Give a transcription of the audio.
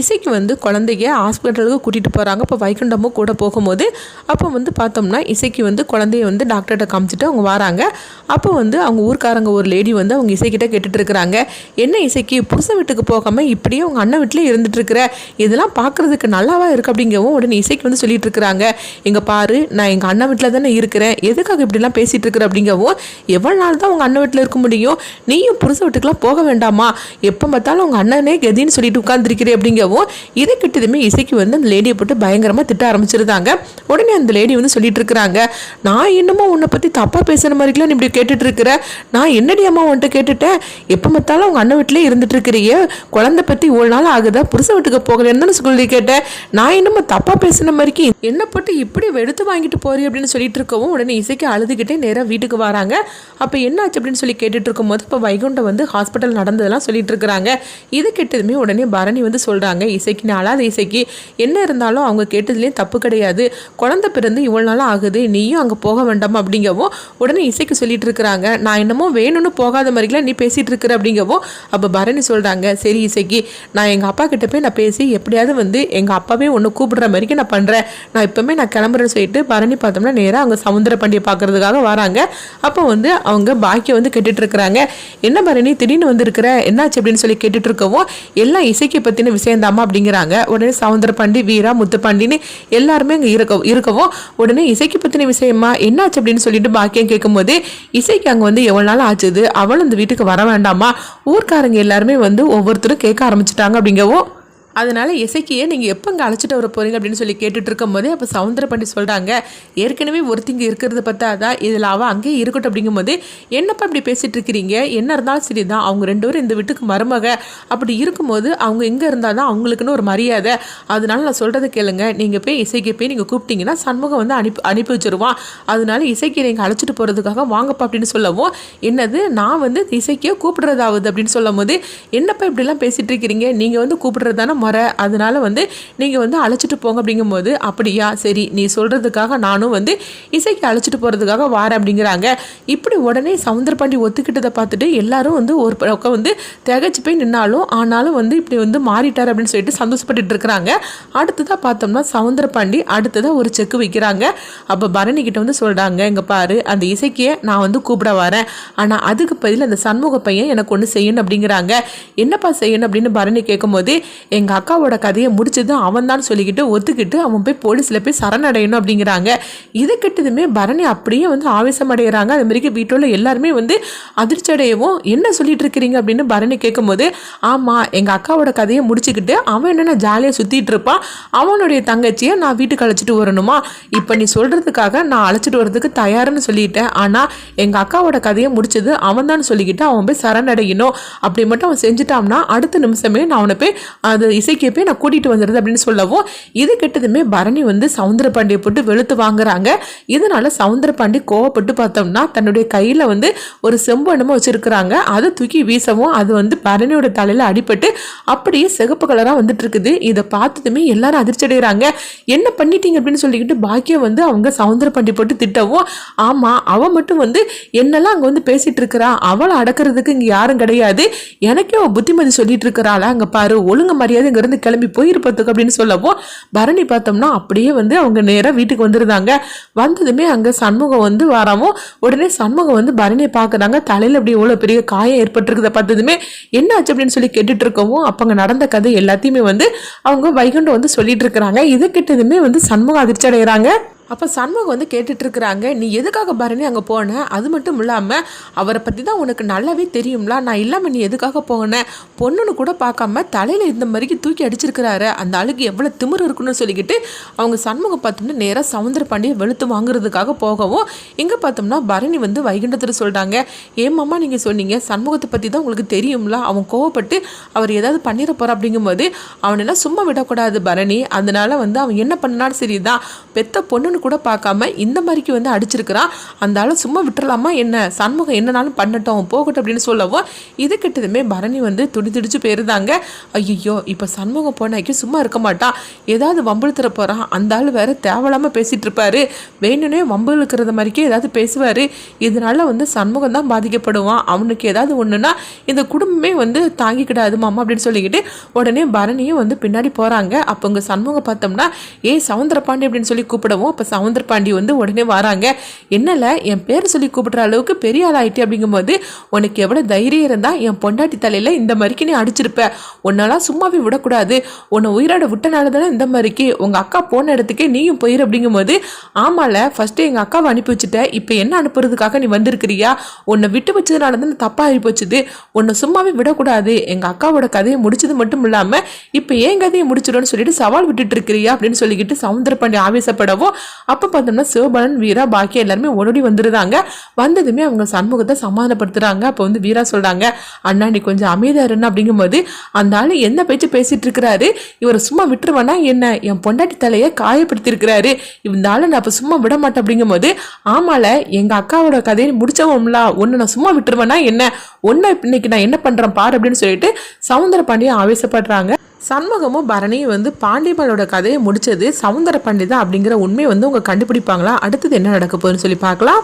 இசைக்கு வந்து குழந்தைய ஹாஸ்பிட்டலுக்கு கூட்டிகிட்டு போகிறாங்க இப்போ வைகுண்டமும் கூட போகும்போது அப்போ வந்து பார்த்தோம்னா இசைக்கு வந்து குழந்தைய வந்து டாக்டர்கிட்ட காமிச்சிட்டு அவங்க வராங்க. அப்போ வந்து அவங்க ஊர்க்காரங்க ஒரு லேடி வந்து அவங்க இசைக்கிட்ட கேட்டுட்டு இருக்கிறாங்க. என்ன இசைக்கு புருஷன் வீட்டுக்கு போகாமல் இப்படியே அவங்க அண்ணன் வீட்டிலே இருந்துட்டு இருக்கிற? இதெல்லாம் பார்க்குறதுக்கு நல்லாவா இருக்கு அப்படிங்கவும் உடனே இசைக்கு வந்து சொல்லிட்டு இருக்கிறாங்க. இங்கே பாரு நான் எங்கள் அண்ணன் வீட்டில் தானே இருக்கிறேன். எதுக்காக இப்படிலாம் பேசிகிட்டு இருக்கிற அப்படிங்கவும் எவ்வளோ நாள் தான் உங்கள் அண்ணன் வீட்டில் இருக்க முடியும்? நீயும் புருஷ வீட்டுக்குலாம் போக வேண்டாமா? எப்போ பார்த்தாலும் உங்கள் அண்ணனே கதின்னு சொல்லிட்டு உட்காந்துருக்கிறே அப்படிங்கவும் இதை கிட்டதுமே இசைக்கு வந்து அந்த லேடியை போட்டு பயங்கரமாக திட்ட ஆரம்பிச்சிருந்தாங்க. உடனே அந்த லேடி வந்து சொல்லிட்டு இருக்கிறாங்க நான் என்னமோ உன்னை பற்றி தப்பாக பேசுகிற மாதிரிலாம் நீ இப்படி கேட்டுட்டு இருக்கிற நான் என்னடி அம்மா உன்கிட்ட கேட்டுட்டேன்? எப்போ பார்த்தாலும் உங்கள் அண்ணன் வீட்டிலே இருந்துட்டு இருக்கிறியே குழந்தை பற்றி இவ்வளோ நாள் ஆகுதா? புருஷ வீட்டுக்கு போகலன்னு சொல்லி கேட்டேன். நான் என்னமோ தப்பாக பேசுன மாதிரிக்கு என்ன போட்டு இப்படி வெடுத்து வாங்கிட்டு போறீ? அப்படின்னு சொல்லிட்டு இருக்கவும் உடனே இசைக்கு அழுதுகிட்டே நேராக வீட்டுக்கு வராங்க. அப்போ என்னாச்சு அப்படின்னு சொல்லி கேட்டுட்டு இருக்கும்போது இப்போ வைகுண்டம் வந்து ஹாஸ்பிட்டல் நடந்ததெல்லாம் சொல்லிட்டு இருக்கிறாங்க இது கெட்டதுமே உடனே பரணி வந்து சொல்கிறாங்க இசைக்கு நான் அழாத இசைக்கு என்ன இருந்தாலும் அவங்க கேட்டதுலேயும் தப்பு கிடையாது. குழந்தை பிறந்து இவ்வளோ நாள் ஆகுது. நீயும் அங்கே போக வேண்டாமா அப்படிங்கவும் உடனே இசைக்கு சொல்லிட்டு இருக்கிறாங்க. நான் என்னமோ வேணும்னு போகாத மாதிரிலாம் நீ பேசிகிட்டு இருக்கிற அப்படிங்கவும் அப்போ பரணி சொல்கிறாங்க சரி இசைக்கு நான் எங்கள் அப்பா கிட்ட போய் நான் பேசி எப்படியாவது வந்து எங்கள் அப்பாவே ஒன்று கூப்பிடுற மாதிரிக்கு நான் பண்ணுறேன் நான் இப்போவுமே நான் கிளம்புறேன்னு சொல்லிட்டு பரணி பார்த்தோம்னா நேராக அவங்க சமுந்திர பாண்டியை பார்க்கறதுக்காக வராங்க. அப்போ வந்து அவங்க பாக்கியம் வந்து கேட்டுட்டு இருக்கிறாங்க. என்ன பரணி திடீர்னு வந்திருக்கிற? என்னாச்சு அப்படின்னு சொல்லி கேட்டுட்டு இருக்கவும் எல்லாம் இசைக்கு பற்றின அம்மா அப்படிங்கிறாங்க. உடனே சவுந்தர பண்டி வீரா முத்துப்பாண்டின்னு எல்லாருமே அங்கே இருக்க இருக்கவும் உடனே இசைக்கு பற்றின விஷயமா என்னாச்சு அப்படின்னு சொல்லிட்டு பாக்கியம் கேட்கும்போது இசைக்கு அங்கே வந்து எவ்வளோ நாள் ஆச்சுது? அவளும் இந்த வீட்டுக்கு வர வேண்டாமா? ஊர்க்காரங்க எல்லாருமே வந்து ஒவ்வொருத்தரும் கேட்க ஆரம்பிச்சிட்டாங்க அப்படிங்கவும் அதனால இசைக்கியே நீங்கள் எப்போ இங்கே அழைச்சிட்டு வர போகிறீங்க அப்படின்னு சொல்லி கேட்டுட்டு இருக்கும்போது அப்போ சவுந்தர பண்ணி சொல்கிறாங்க ஏற்கனவே ஒருத்திங்க இருக்கிறது பார்த்தாதான் இதில் அவள் அங்கேயே இருக்கட்டும் அப்படிங்கும்போது என்னப்பா இப்படி பேசிகிட்டு இருக்கிறீங்க என்ன இருந்தாலும் சரி தான் அவங்க ரெண்டு பேரும் இந்த வீட்டுக்கு மருமக. அப்படி இருக்கும்போது அவங்க எங்கே இருந்தால் தான் அவங்களுக்குன்னு ஒரு மரியாதை. அதனால நான் சொல்கிறத கேளுங்க நீங்கள் போய் இசைக்கு போய் நீங்கள் கூப்பிட்டீங்கன்னா சண்முகம் வந்து அனுப்பி அனுப்பி வச்சுருவான். அதனால இசைக்கு நீங்கள் அழைச்சிட்டு போகிறதுக்காக வாங்கப்பா அப்படின்னு சொல்லவும் என்னது நான் வந்து இசைக்கே கூப்பிடுறதாவது? அப்படின்னு சொல்லும் போது என்னப்பா இப்படிலாம் பேசிகிட்டு இருக்கிறீங்க நீங்கள் வந்து கூப்பிடுறது தானே முறை. அதனால் வந்து நீங்கள் வந்து அழைச்சிட்டு போங்க அப்படிங்கும்போது அப்படியா சரி நீ சொல்கிறதுக்காக நானும் வந்து இசைக்கு அழைச்சிட்டு போகிறதுக்காக வாரேன் அப்படிங்கிறாங்க. இப்படி உடனே சவுந்தரபாண்டி ஒத்துக்கிட்டதை பார்த்துட்டு எல்லாரும் வந்து ஒரு பக்கம் வந்து திகச்சு போய் நின்னாலும் ஆனாலும் வந்து இப்படி வந்து மாறிட்டார் அப்படின்னு சொல்லிட்டு சந்தோஷப்பட்டுட்டு இருக்கிறாங்க. அடுத்ததாக பார்த்தோம்னா சவுந்தரபாண்டி அடுத்ததாக ஒரு செக்கு வைக்கிறாங்க. அப்போ பரணி கிட்ட வந்து சொல்கிறாங்க இங்கே பாரு அந்த இசைக்கியை நான் வந்து கூப்பிட வரேன். ஆனால் அதுக்கு பதில் அந்த சண்முக பையன் எனக்கு ஒன்று செய்யணும் அப்படிங்கிறாங்க. என்னப்பா செய்யணும்? அப்படின்னு பரணி கேட்கும்போது எங்கள் அக்காவோட கதையை முடிச்சது அவன் தான் சொல்லிக்கிட்டு ஒத்துக்கிட்டு அவன் போய் போலீஸில் போய் சரணடையணும் அப்படிங்கிறாங்க. இது கிட்டதுமே பரணி அப்படியே வந்து ஆவேசம் அடைகிறாங்க அது மாதிரி வீட்டில் எல்லாருமே வந்து அதிர்ச்சி அடையவும் என்ன சொல்லிட்டு இருக்கிறீங்க அப்படின்னு பரணி கேட்கும்போது ஆமாம் எங்கள் அக்காவோட கதையை முடிச்சுக்கிட்டு அவன் என்னென்ன ஜாலியாக சுற்றிட்டு இருப்பான்? அவனுடைய தங்கச்சியை நான் வீட்டுக்கு அழைச்சிட்டு வரணுமா? இப்போ நீ சொல்கிறதுக்காக நான் அழைச்சிட்டு வரதுக்கு தயாருன்னு சொல்லிட்டேன். ஆனால் எங்கள் அக்காவோட கதையை முடிச்சது அவன் தான் சொல்லிக்கிட்டு அவன் போய் சரணடையணும். அப்படி மட்டும் அவன் செஞ்சுட்டான்னா அடுத்த நிமிஷமே நான் அவனை போய் அது இசைக்கு போய் நான் கூட்டிகிட்டு வந்துடுது அப்படின்னு சொல்லவும் இது கெட்டதுமே பரணி வந்து சவுந்தர பாண்டியை போட்டு வெளுத்து வாங்குறாங்க. இதனால சவுந்தர பாண்டி கோவப்பட்டு பார்த்தோம்னா தன்னுடைய கையில் வந்து ஒரு செம்பு என்னமோ வச்சிருக்கிறாங்க. அதை தூக்கி வீசவும் அது வந்து பரணியோட தலையில் அடிபட்டு அப்படியே சிகப்பு கலராக வந்துட்டு இருக்குது இதை பார்த்ததுமே எல்லாரும் அதிர்ச்சி அடைகிறாங்க என்ன பண்ணிட்டீங்க? அப்படின்னு சொல்லிக்கிட்டு பாக்கியம் வந்து அவங்க சவுந்தர பாண்டி போட்டு திட்டவும் ஆமாம் அவன் மட்டும் வந்து என்னெல்லாம் அங்கே வந்து பேசிட்டு இருக்கிறா அவளை அடக்கிறதுக்கு இங்கே யாரும் கிடையாது. எனக்கே புத்திமதி சொல்லிட்டு இருக்கிறாளா அங்கே பாரு ஒழுங்கு மரியாதை அங்கேருந்து கிளம்பி போயிருப்பதுக்கு அப்படின்னு சொல்லவும் பரணி பார்த்தோம்னா அப்படியே வந்து அவங்க நேராக வீட்டுக்கு வந்துருந்தாங்க. வந்ததுமே அங்கே சண்முகம் வந்து வரவும் உடனே சண்முகம் வந்து பரணியை பார்க்குறாங்க. தலையில் அப்படி எவ்வளோ பெரிய காயம் ஏற்பட்டிருக்கிறத பார்த்ததுமே என்ன ஆச்சு அப்படின்னு சொல்லி கேட்டுட்டு இருக்கவும் அப்போ அங்கே நடந்த கதை எல்லாத்தையுமே வந்து அவங்க வைகுண்டம் வந்து சொல்லிட்டு இருக்கிறாங்க. இதை கிட்டதுமே வந்து சண்முகம் அதிர்ச்சி அடைகிறாங்க. அப்போ சண்முகம் வந்து கேட்டுட்டு இருக்கிறாங்க நீ எதுக்காக பரணி அங்கே போன? அது மட்டும் இல்லாமல் அவரை பற்றி தான் உனக்கு நல்லாவே தெரியும்ல. நான் இல்லாமல் நீ எதுக்காக போனேன் பொண்ணுன்னு கூட பார்க்காம தலையில் இந்த மாதிரிக்கு தூக்கி அடிச்சிருக்கிறாரு. அந்த ஆளுக்கு எவ்வளோ திமிர் இருக்குன்னு சொல்லிக்கிட்டு அவங்க சண்முகம் பார்த்தோம்னா நேராக சவுந்தர பாண்டியை வெளுத்து வாங்குறதுக்காக போகவும் இங்கே பார்த்தோம்னா பரணி வந்து வைகுண்டத்தில் சொல்கிறாங்க ஏமாம்மா நீங்கள் சொன்னீங்க? சண்முகத்தை பற்றி தான் உங்களுக்கு தெரியும்ல. அவன் கோவப்பட்டு அவர் ஏதாவது பண்ணிட போகிற அப்படிங்கும்போது அவனெல்லாம் சும்மா விடக்கூடாது பரணி. அதனால வந்து அவன் என்ன பண்ணாலும் சரிதான். பெத்த பொண்ணுன்னு பொண்ணுன்னு கூட பார்க்காம இந்த மாதிரிக்கு வந்து அடிச்சிருக்கிறான் அந்த சும்மா விட்டுறலாமா என்ன? சண்முகம் என்னனாலும் பண்ணட்டும் போகட்டும் அப்படின்னு சொல்லவும் இது கிட்டதுமே பரணி வந்து துடி துடிச்சு போயிருந்தாங்க. ஐயோ இப்போ சண்முகம் போனாக்கி சும்மா இருக்க மாட்டான் ஏதாவது வம்பிழுத்துற போகிறான் அந்த ஆள் வேற தேவையில்லாமல் பேசிகிட்டு இருப்பாரு. வேணும்னே வம்பு இழுக்கிறது மாதிரிக்கே ஏதாவது பேசுவார். இதனால வந்து சண்முகம் தான் பாதிக்கப்படுவான். அவனுக்கு ஏதாவது ஒன்றுனா இந்த குடும்பமே வந்து தாங்கிக்கிடாது மாமா அப்படின்னு சொல்லிக்கிட்டு உடனே பரணியும் வந்து பின்னாடி போகிறாங்க அப்போ இங்கே சண்முகம் பார்த்தோம்னா ஏய் சவுந்தரபாண்டி அப்படின்னு சொல்லி கூப்பிடவும் இப்போ சவுந்தரபாண்டி வந்து உடனே வராங்க. என்னல என் பேரை சொல்லி கூப்பிடுற அளவுக்கு பெரிய ஆள் ஆயிட்டே அப்படிங்கும்போது உனக்கு எவ்வளோ தைரியம் இருந்தால் என் பொண்டாட்டி தலையில் இந்த மாதிரிக்கு நீ அடிச்சிருப்ப. உன்னாலாம் சும்மாவே விடக்கூடாது. உன்னை உயிரோட விட்டனால தானே இந்த மாதிரிக்கு உங்கள் அக்கா போன இடத்துக்கே நீயும் போயிரு அப்படிங்கும்போது ஆமால ஃபஸ்ட்டு எங்கள் அக்காவை அனுப்பி வச்சுட்ட. இப்போ என்ன அனுப்புறதுக்காக நீ வந்திருக்கிறியா? உன்னை விட்டு வச்சதுனால தான் தப்பாக ஆகி போச்சுது. உன்னை சும்மாவே விடக்கூடாது. எங்கள் அக்காவோட கதையை முடிச்சது மட்டும் இல்லாமல் இப்போ ஏன் கதையை முடிச்சிடும்னு சொல்லிட்டு சவால் விட்டுட்டு இருக்கிறியா? அப்படின்னு சொல்லிக்கிட்டு சவுந்தரபாண்டி ஆவேசப்படவும் அப்போ பார்த்தோம்னா சிவபாலன் வீரா பாக்கி எல்லாருமே ஓடோடி வந்துடுறாங்க வந்ததுமே அவங்க சண்முகத்தை சமாதானப்படுத்துறாங்க. அப்போ வந்து வீரா சொல்கிறாங்க அண்ணா நீ கொஞ்சம் அமைதியா இருன்னு. அப்படிங்கும்போது அந்த ஆள் என்ன பேச்சு பேசிட்டு இருக்கிறாரு இவரை சும்மா விட்டுருவானா என்ன? என் பொண்டாட்டி தலையை காயப்படுத்தியிருக்கிறாரு. இந்த ஆளை நான் அப்போ சும்மா விட மாட்டேன் அப்படிங்கும்போது ஆமால எங்கள் அக்காவோட கதையை முடிச்சவம்லா. ஒன்று நான் சும்மா விட்டுருவேனா என்ன? ஒன்று இன்னைக்கு நான் என்ன பண்ணுறேன் பாரு அப்படின்னு சொல்லிட்டு சவுந்தர பாண்டியன் ஆவேசப்படுறாங்க. சண்முகமும் பரணியும் வந்து பாண்டியம்மனோட கதையை முடிச்சது சவுந்தர பண்டிதா அப்படிங்கிற உண்மையை வந்து உங்க கண்டுபிடிப்பாங்களா? அடுத்தது என்ன நடக்க போகுதுன்னு சொல்லி பார்க்கலாம்.